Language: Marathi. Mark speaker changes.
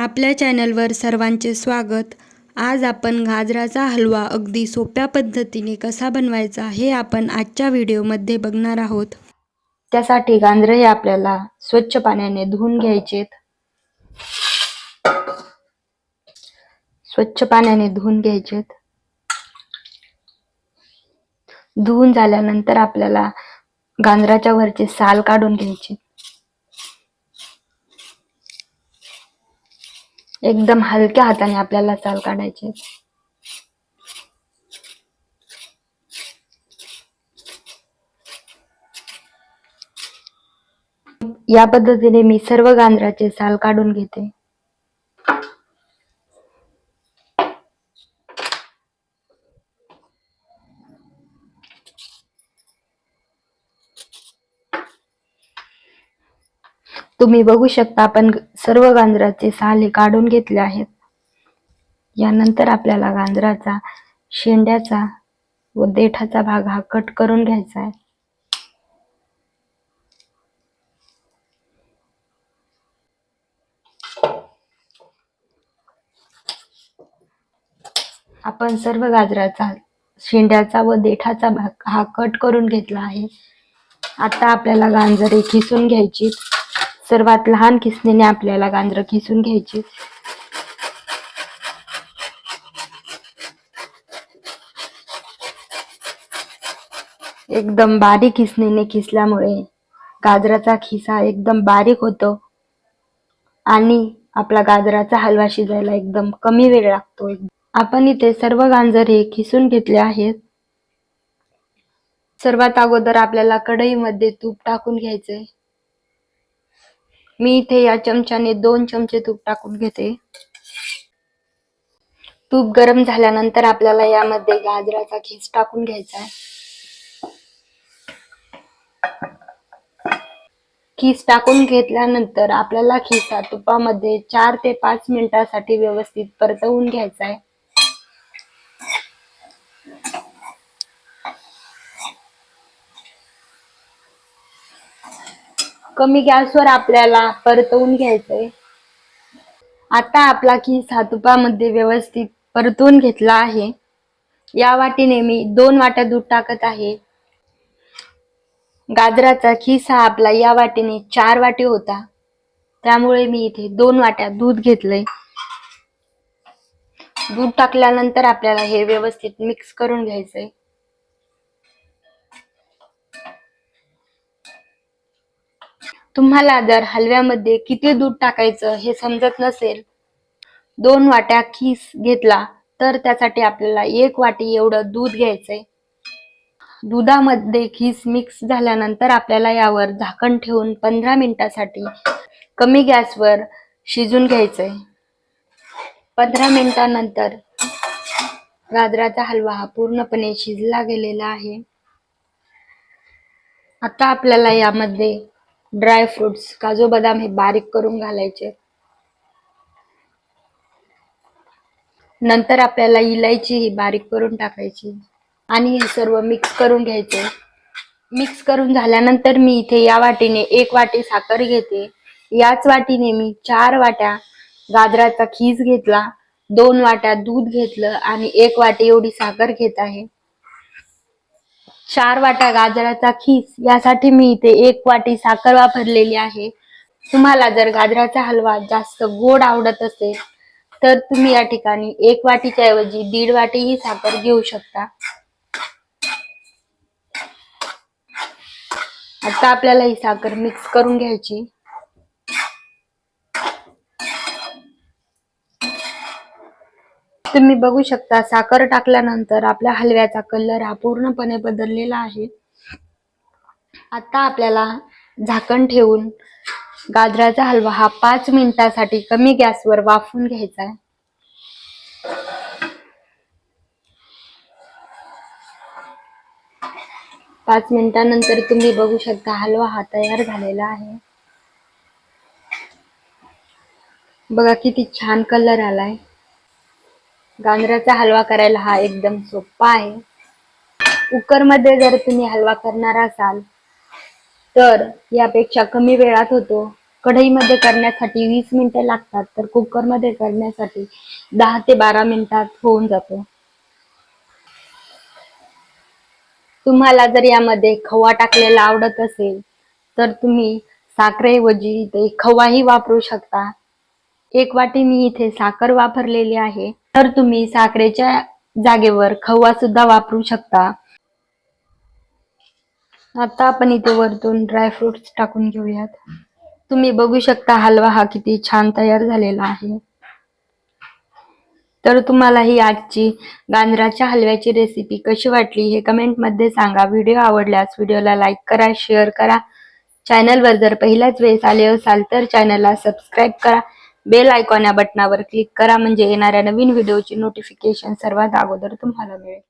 Speaker 1: आपल्या चॅनलवर सर्वांचे स्वागत. आज आपण गाजराचा हलवा अगदी सोप्या पद्धतीने कसा बनवायचा हे आपण आजच्या व्हिडिओमध्ये बघणार आहोत. त्यासाठी गांजरं हे आपल्याला स्वच्छ पाण्याने धुवून घ्यायचेत. स्वच्छ पाण्याने धुवून घ्यायचेत. धुवून झाल्यानंतर आपल्याला गांजराच्या वरचे साल काढून घ्यायचे. एकदम हलक्या हाताने आपल्याला साल काढायचे या पद्धतीने मी सर्व गांजराचे साल काढून घेते. तुम्ही बघू शकता आपण सर्व गांजराचे साले काढून घेतले आहेत. यानंतर आपल्याला गांजराचा शेंड्याचा व देठाचा भाग हा कट करून घ्यायचा आहे. आपण सर्व गाजराचा शेंड्याचा व देठाचा भाग हा कट करून घेतला आहे. आता आपल्याला गांजरे खिसून घ्यायची सर्वात लहान किसणीने आपल्याला गांजरं खिसून घ्यायची. एकदम बारीक किसणीने खिसल्यामुळे गाजराचा खिसा एकदम बारीक होतो आणि आपला गाजराचा हलवा शिजायला एकदम कमी वेळ लागतो. आपण इथे सर्व गांजरे खिसून घेतले आहेत. सर्वात अगोदर आपल्याला कढईमध्ये तूप टाकून घ्यायचंय. मी इथे या चमच्याने दोन चमचे तूप टाकून घेते. तूप गरम झाल्यानंतर आपल्याला यामध्ये गाजराचा खीस टाकून घ्यायचा आहे. खीस टाकून घेतल्यानंतर आपल्याला खिसा तुपामध्ये चार ते पाच मिनिटासाठी व्यवस्थित परतवून घ्यायचा आहे. कमी गॅसवर आपल्याला परतवून घ्यायचंय. आता आपला खीस हा तुपामध्ये व्यवस्थित परतवून घेतला आहे. या वाटीने मी दोन वाट्या दूध टाकत आहे. गाजराचा खीस हा आपला या वाटीने चार वाटी होता. त्यामुळे मी इथे दोन वाट्या दूध घेतलंय. दूध टाकल्यानंतर आपल्याला हे व्यवस्थित मिक्स करून घ्यायचंय. तुम्हाला जर हलव्यामध्ये किती दूध टाकायचं हे समजत नसेल दोन वाट्या खीस घेतला तर त्यासाठी आपल्याला एक वाटी एवढं दूध घ्यायचंय. दुधामध्ये खीस मिक्स झाल्यानंतर आपल्याला यावर झाकण ठेवून पंधरा मिनिटासाठी कमी गॅसवर शिजून घ्यायचंय. पंधरा मिनिटानंतर गाजराचा हलवा हा पूर्णपणे शिजला गेलेला आहे. आता आपल्याला यामध्ये ड्राय फ्रुट्स काजू बदाम हे बारीक करून घालायचे. नंतर आपल्याला इलायची ही बारीक करून टाकायची. आणि हे सर्व मिक्स करून घ्यायचे. मिक्स करून झाल्यानंतर मी इथे या वाटीने एक वाटी साखर घेते. याच वाटीने मी चार वाट्या गाजराचा खीस घेतला. दोन वाट्या दूध घेतलं आणि एक वाटी एवढी साखर घेत आहे. चार वाटा गाजराचा खीस यासाठी मी इथे एक वाटी साखर वापरलेली आहे. तुम्हाला जर गाजराचा हलवा जास्त गोड आवडत असेल तर तुम्ही या ठिकाणी एक वाटीच्या ऐवजी दीड वाटी ही साखर घेऊ शकता. आता आपल्याला ही साखर मिक्स करून घ्यायची. तुम्ही बघू शकता साखर टाकल्यानंतर आपल्या हलव्याचा कलर हा पूर्णपणे बदललेला आहे. आता आपल्याला झाकण ठेवून गाजराचा हलवा हा पाच मिनिटासाठी कमी गॅसवर वाफून घ्यायचा आहे. पाच मिनिटानंतर तुम्ही बघू शकता हलवा हा तयार झालेला आहे. बघा किती छान कलर आलाय. गांजराचा हलवा करायला हा एकदम सोपा आहे. कुकरमध्ये जर तुम्ही हलवा करणार असाल तर यापेक्षा कमी वेळात होतो. कढईमध्ये करण्यासाठी वीस मिनिटं लागतात तर कुकरमध्ये करण्यासाठी दहा ते बारा मिनिटात होऊन जातो. तुम्हाला जर यामध्ये खवा टाकलेला आवडत असेल तर तुम्ही साखरेऐवजी इथे खवाही वापरू शकता. एक वाटी मी इथे साखर वापरलेली आहे. तर तुम्ही साखरेच्या जागेवर खवा सुद्धा वापरू शकता. आता आपण इथे वरतून ड्रायफ्रुट्स टाकून घेऊयात. तुम्ही बघू शकता हलवा हा किती छान तयार झालेला आहे. तर तुम्हाला ही आजची गांजराच्या हलव्याची रेसिपी कशी वाटली हे कमेंटमध्ये सांगा. व्हिडिओ आवडल्यास व्हिडिओला लाईक करा शेअर करा. चॅनलवर जर पहिल्याच वेळेस आले असाल तर चॅनलला सबस्क्राईब करा. बेल आयकॉन या बटनावर क्लिक करा. म्हणजे येणाऱ्या नवीन व्हिडिओची नोटिफिकेशन सर्वात अगोदर तुम्हाला मिळेल.